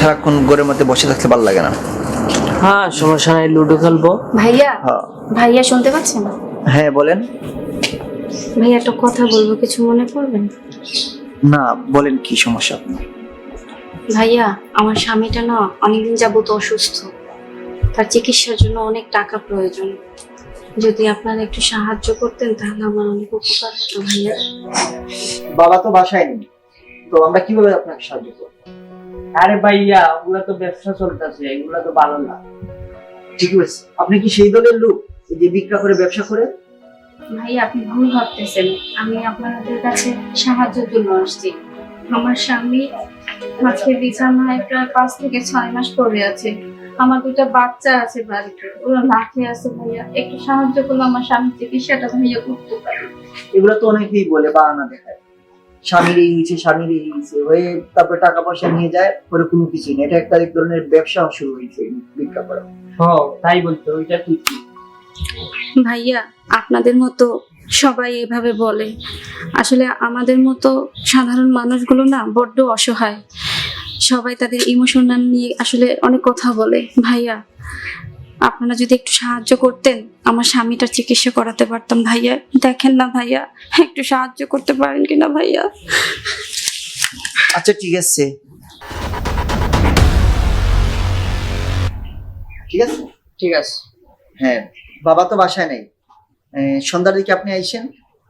সারাক্ষণ ঘরের মধ্যে বসে থাকতে ভালো লাগে না। হ্যাঁ সমস্যা নাই লুডো খেলব। ভাইয়া হ্যাঁ। ভাইয়া শুনতে পাচ্ছেন? হ্যাঁ বলেন। ভাইয়া একটা কথা বলব কিছু মনে করবেন? না বলেন কি সমস্যা আপনার? ভাইয়া আমার স্বামীটা না অনেকদিন যাবত অসুস্থ। তার চিকিৎসার জন্য অনেক টাকা প্রয়োজন। যদি আপনারা একটু সাহায্য করতেন তাহলে আমার অনেক উপকার হতো ভাইয়া। বাবা তো বাসায় নেই। তো আমরা কীভাবে আপনাকে সাহায্য করব? আরে ভাইয়া ওগুলা তো ব্যবসা চলতেছে এগুলা তো ভালো না। ঠিক আছে আপনি কি সেই দলের লোক যে বিক্রা করে ব্যবসা করে? ভাইয়া আপনি ভুল ভাবতেছেন। আমি আপনাদের কাছে সাহায্যের জন্য আসছি। আমার স্বামী আজকে বিছানায় প্রায় পাঁচ থেকে ছয় মাস পড়ে আছে। আমার দুটো বাচ্চা আছে বাড়িতে। ওরা না খেয়ে আছে ভাইয়া। একটু সাহায্য করলে আমার স্বামীর চিকিৎসাটা ভাইয়া করতে পারে। এগুলো তো অনেকেই বলে বাহানা দেখায়। স্বামীর এই হয়েছে স্বামীর এই হয়েছে হয়ে তারপরে টাকা পয়সা নিয়ে যায় পরে কোনো কিছু নেই। এটা একটা এক ধরনের ব্যবসা শুরু হয়েছে বিক্রা করা। হ্যাঁ তাই বলতো ওইটা ঠিক ভাইয়া আপনাদের মতো সবাই এভাবে বলে। আসলে আমাদের মতো সাধারণ মানুষগুলো না বড্ড অসহায়। সবাই তাদের ইমোশনাল নিয়ে আসলে অনেক কথা বলে। ভাইয়া আপনারা যদি একটু সাহায্য করতেন আমার স্বামীটার চিকিৎসা করাতে পারতাম ভাইয়া। দেখেন না ভাইয়া একটু সাহায্য করতে পারেন কিনা ভাইয়া? আচ্ছা ঠিক আছে। ঠিক আছে? ঠিক আছে। হ্যাঁ বাবা তো বাসায় নেই। সন্ধ্যার দিকে আপনি আইসেন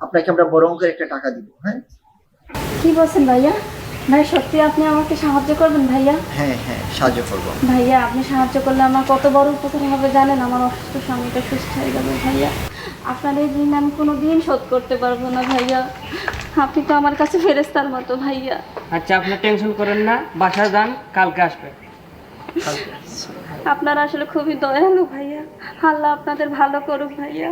আপনাকে আমরা বড় অঙ্কের একটা টাকা দিব হ্যাঁ? কি বলছেন ভাইয়া? ভাই সত্যি আপনি আমাকে সাহায্য করবেন ভাইয়া? হ্যাঁ হ্যাঁ সাহায্য করব। ভাইয়া আপনি সাহায্য করলে আমার কত বড় উপকার হবে জানেন? আমার অসুস্থ স্বামীটা সুস্থ হয়ে যাবে ভাইয়া। আপনার এই ঋণ আমি কোনো দিন শোধ করতে পারব না ভাইয়া। আপনি তো আমার কাছে ফেরেস্তার মতো ভাইয়া। আচ্ছা আপনি টেনশন করেন না বাসা যান কালকে আসবে। আপনারা আসলে খুবই দয়ালু ভাইয়া। আল্লাহ আপনাদের ভালো করুক ভাইয়া।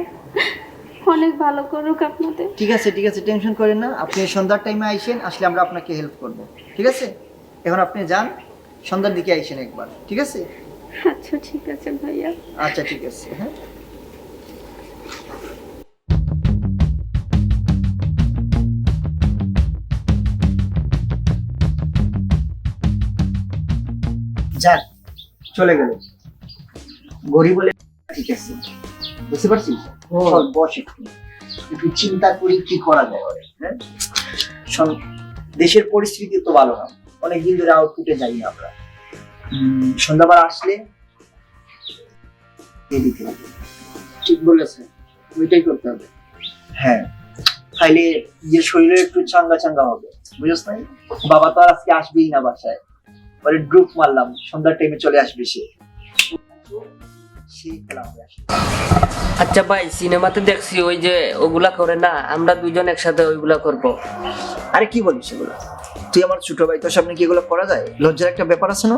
অনেক ভালো করুক আপনাদের। ঠিক আছে ঠিক আছে টেনশন করেন না। আপনি সন্ধ্যার টাইমে আইসেন আসলে আমরা আপনাকে হেল্প করব। ঠিক আছে? এখন আপনি যান সন্ধ্যার দিকে আইসেন একবার। ঠিক আছে? আচ্ছা ঠিক আছে ভাইয়া। আচ্ছা ঠিক আছে হ্যাঁ। যাক চলে গেল গরিব বলে ঠিক আছে। বুঝতে পারছিস? চল বস। একটু একটু চিন্তা করি কি করা যায় ওরে, হ্যাঁ? শোন, দেশের পরিস্থিতি তো ভালো না। অনেকদিন ধরে আউটপুটে যাই না আমরা। সন্ধ্যাবার আসলে হবে। ঠিক বলেছেন। ওইটাই করতে হবে। হ্যাঁ। তাইলে যে শরীরে একটু চাঙ্গা চাঙ্গা হবে বুঝছ নাই? বাবা তো আর আজকে আসবেই না বাসায়। পরে গ্রুপ মারলাম সন্ধ্যার টাইমে চলে আসবে সে। সেই খেলা হবে আচ্ছা ভাই সিনেমাতে দেখছি ওই যে ওগুলা করে না আমরা দুজন একসাথে ওইগুলা করব। আরে কি বলিস এগুলো? তুই আমার ছোট ভাই তোর সামনে কি এগুলো করা যায়? লজ্জার একটা ব্যাপার আছে না?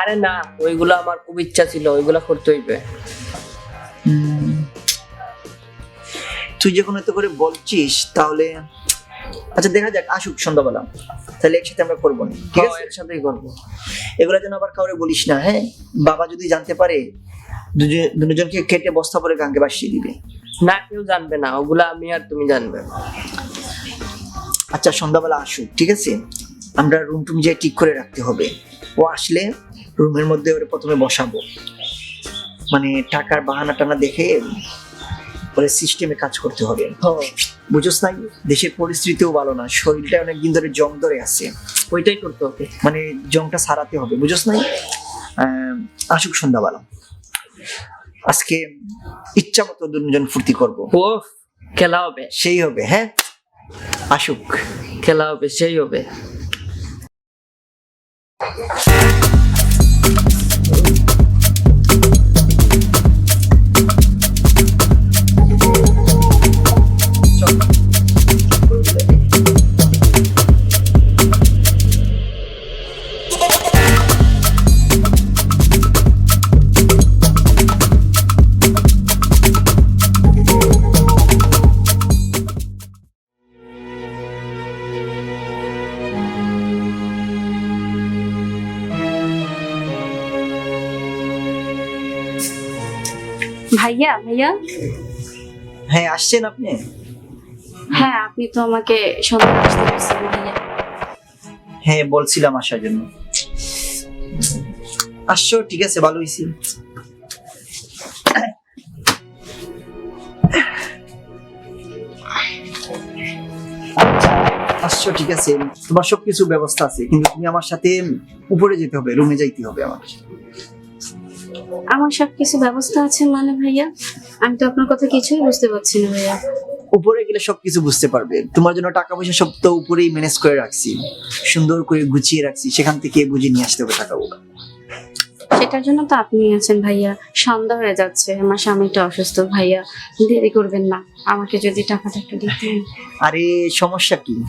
আরে না ওইগুলা আমার খুব ইচ্ছা ছিল ওইগুলা করতে হইবে। তুই যখন এত করে বলছিস তাহলে আচ্ছা দেখা যাক আসুক সন্ধ্যাবেলা। তাহলে একসাথে আমরা করব না, ঠিক হ্যাঁ, আছে? একসাথেই করব। এগুলো যেন আবার কাউরে বলিস না হ্যাঁ? বাবা যদি জানতে পারে দুজনকে কেটে বস্তা পরে গাঙ্গে বাসিয়ে দিবে। না কেউ জানবে না ওগুলা আমি আর তুমি জানবে আচ্ছা সন্ধ্যাবেলা আসুক ঠিক আছে? আমরা রুম টুম যে ঠিক করে রাখতে হবে। ও আসলে রুমের মধ্যে ওরে প্রথমে বসাবো। মানে টাকার বাহানা টানা দেখে ওরে সিস্টেমে কাজ করতে হবে। বুঝোস নাই? দেশের পরিস্থিতিও ভালো না শরীরটা অনেকদিন ধরে জং ধরে আছে। ওইটাই করতে হবে। মানে জংটা সারাতে হবে বুঝোস নাই? আহ, আসুক সন্ধ্যাবেলা। আজকে ইচ্ছা মতো দুজন ফুর্তি করব। ও খেলা হবে। সেই হবে হ্যাঁ? আসুক। খেলা হবে সেই হবে। ভাইয়া ভাইয়া? হ্যাঁ আসছেন আপনি? হ্যাঁ আপনি তো আমাকে সন্ধ্যা আসতে ভাইয়া। হ্যাঁ বলছিলাম আসার জন্য। আসছো ঠিক আছে ভালো হয়েছি আসছো ঠিক আছে। তোমার সবকিছু ব্যবস্থা আছে কিন্তু তুমি আমার সাথে উপরে যেতে হবে রুমে যাইতে হবে আমার আমার সব কিছু ব্যবস্থা আছে মানে ভাইয়া। আমি তো আপনার কথা কিছুই বুঝতে পারছি না ভাইয়া। উপরে গেলে সবকিছু বুঝতে পারবে। তোমার জন্য টাকা পয়সা সব তো উপরেই ম্যানেজ করে রাখছি। সুন্দর করে গুছিয়ে রাখছি। সেখান থেকে বুঝে নিয়ে আসতে হবে টাকাগুলো। সেটার জন্য তো আপনি আছেন ভাইয়া। সন্ধ্যা হয়ে যাচ্ছে। আমার স্বামীটা অসুস্থ ভাইয়া। দেরি করবেন না। আমাকে যদি টাকাটা একটু দিতেন। আরে সমস্যা কি?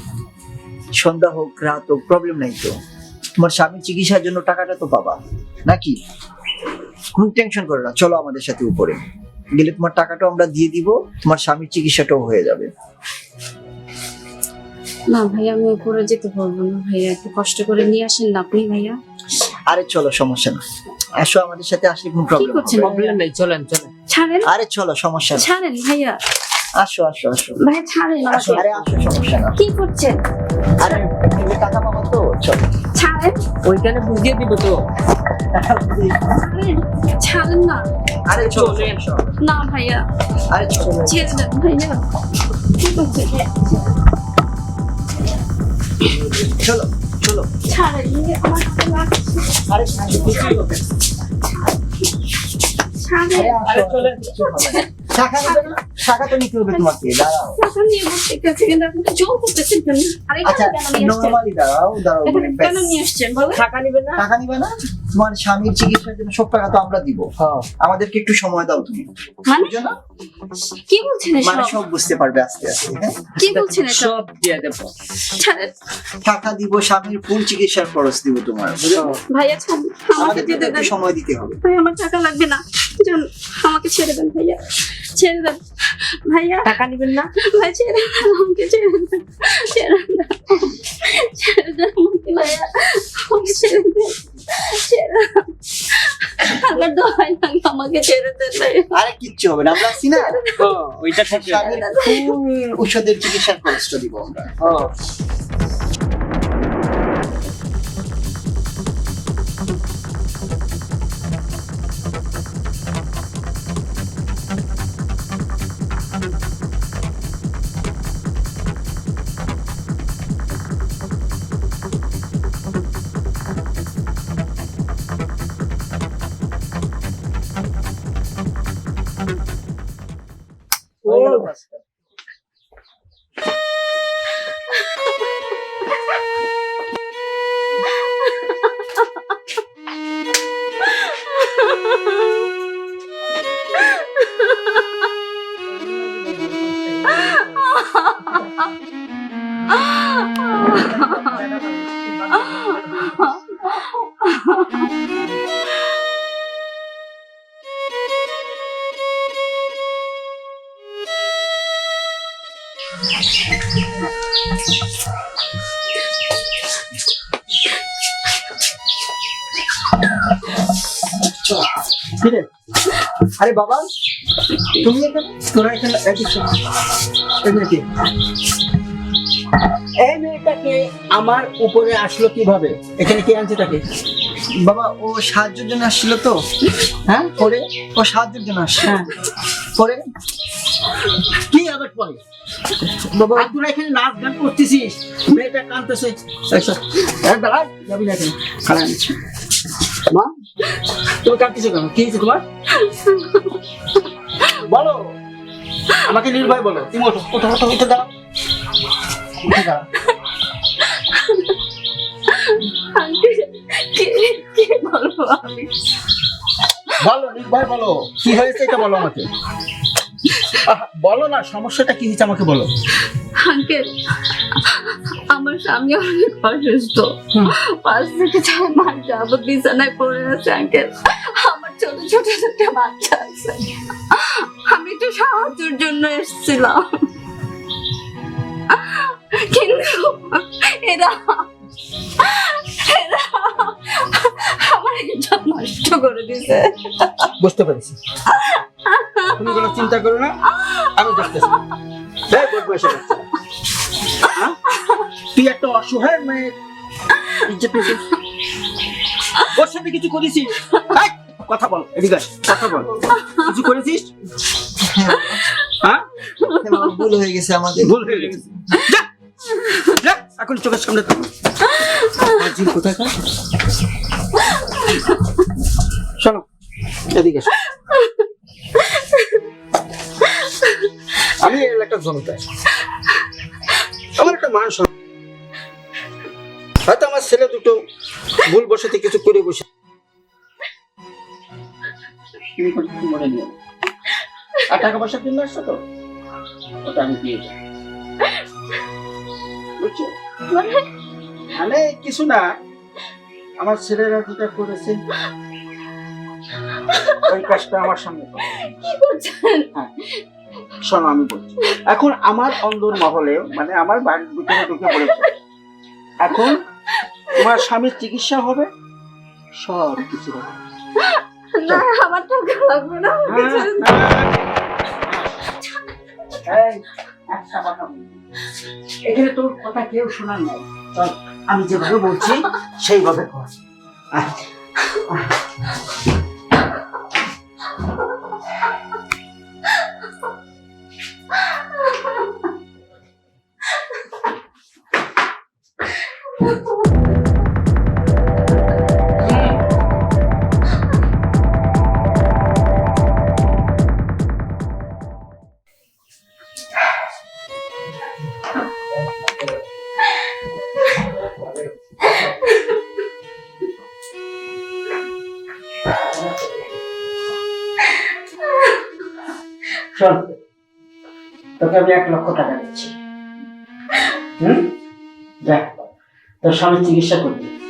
সন্ধ্যা হোক রাত হোক প্রবলেম নাই তো। তোমার স্বামীর চিকিৎসার জন্য টাকাটা তো পাবা। নাকি? কোনো টেনশন করো না চলো আমাদের সাথে উপরে। গেলে তোমার টাকাটাও আমরা দিয়ে দিব তোমার স্বামীর চিকিৎসাটাও হয়ে যাবে। না ভাইয়া আমি উপরে যেতে পারব না ভাইয়া একটু কষ্ট করে নিয়ে আসেন না আপনি ভাইয়া। আরে চলো সমস্যা না আসো আমাদের সাথে আসলে কোনো প্রবলেম করছেন? প্রবলেম নেই চলেন চলেন। ছাড়েন? আরে চলো সমস্যা না ছাড়েন ভাইয়া। আসো আসো আসো। ভাইয়া ছাড়েন আমাকে। আরে আসো সমস্যা না কি করছেন? আরে তুমি টাকা পাবো তো চলো। ছাড়েন। ওইখানে বুঝিয়ে দিব তো। ছাড়েন না। আরে চলো না। ভাইয়া। আরে চলো ছেড়ে দেন ভাইয়া। কি করছেন চলো চলো। ছাড়েন আমার হাতে লাগছে। আরে। ছাড়েন আরে চলেন টাকা নেবে না টাকা নিতে হবে তোমাকে দাঁড়াও। টাকা নিয়ে বসে গেছে কিন্তু আপনি জোর করতেছেন কেন? আর এখানে আচ্ছা কেন নিয়ে আসছেন? নর্মালি দাঁড়াও দাঁড়াও কেন নিয়ে আসছেন বলেন। টাকা নিবে না? টাকা নিবে না? তোমার স্বামীর চিকিৎসার জন্য সব টাকা তো আমরা দিব। হ্যাঁ। আমাদেরকে একটু সময় দাও তুমি। মানে? কি বলছেন মানে সব বুঝতে পারবে আস্তে আস্তে হ্যাঁ? কি বলছেন এসব? সব দিয়ে দেবো। টাকা দিব স্বামীর ফুল চিকিৎসার খরচ দিব তোমার ভাইয়া আমাকে আমাদেরকে যেতে একটু দেন। সময় দিতে হবে। ভাই আমার টাকা লাগবে না। আমাকে ছেড়ে দেন ভাইয়া। ছেড়ে দেন। ভাইয়া টাকা নিবেন না? ভাই ছেড়ে আমাকে ছেড়ে দেন ছেড়ে দেন ছেড়ে আমাকে ভাইয়া আমাকে ছেড়ে দেন ছেড়ে দেন আমার দোহাই লাগে আমাকে ছেড়ে দেন আরে কিচ্ছু হবে না আমরা আছি না। ওইটা ঔষধের চিকিৎসার খরচটা দিব আমরা। আরে বাবা তুমি এখানে তোরা এখানে এই মেয়েটাকে আমার উপরে আসলো কীভাবে? এখানে কে আনছে তাকে? বাবা ও সাহায্যের জন্য আসছিল তো? হ্যাঁ পরে? ও সাহায্যের জন্য আসছে? হ্যাঁ। পরে? কি আবার পরে বাবা আর তোরা এখানে নাচ গান করতেছিস। মেয়েটা কাঁদতেছে। দাঁড়াই যাবি না এখানে। খারাপ মা তুমি কাঁদতেছো কেন? কি হয়েছে তোমার? বলো। আমাকে নির্ভয় বলো। তুমি ওঠো। ওঠো ওঠো উঠে দাঁড়াও। উঠে দাঁড়াও। বলো নির্ভয় বলো। কি হয়েছে এটা বলো আমাকে। বলো না সমস্যাটা কি হয়েছে আমাকে বলো। আঙ্কেল আমার স্বামী অনেক অসুস্থ। পাঁচ থেকে ছয় মাস যাবত বিছানায় পড়ে আছে আঙ্কেল। আমার ছোট ছোট একটা বাচ্চা আছে। আমি একটু সাহায্যের জন্য এসেছিলাম। কিন্তু এরা এরা আমার ইজ্জত নষ্ট করে দিছে। বুঝতে পেরেছি। তুমি কোনো চিন্তা করো না আমি দেখতেছি। এই বড় বয়সে হ্যাঁ? তুই একটা অসহায় মেয়ে। ইজ্জত ওর সাথে কিছু করেছিস? কথা বল এদিকে কথা বল। কিছু করেছিস? হ্যাঁ? ভুল হয়ে গেছে আমাদের। ভুল হয়ে গেছে। এখন চোখের সামনে থাক। কোথায় শোনো এদিকে আমি এলাকার জনতা। আমার একটা মান হয়তো আমার ছেলে দুটো ভুল বসতে কিছু করে বসে আর টাকা পয়সা জন্য আসছো তো? ওটা আমি দিয়ে দেবো। বুঝছ? মানে কিছু না আমার ছেলেরা যেটা করেছে ওই কাজটা আমার সামনে কি করছেন? হ্যাঁ শোনো আমি বলছি। এখন আমার অন্দর মহলে মানে আমার বাড়ির ভিতরে ঢুকে পড়েছে। এখন তোমার স্বামীর চিকিৎসা হবে? সব কিছু হবে। না আমার টাকা লাগবে না। এই, কথা এখানে তোর কথা কেউ শোনার নাই। আমি যেভাবে বলছি সেইভাবে কর। তোকে আমি এক লক্ষ টাকা দিচ্ছি। হম? দেখ তোর স্বামীর চিকিৎসা করবি।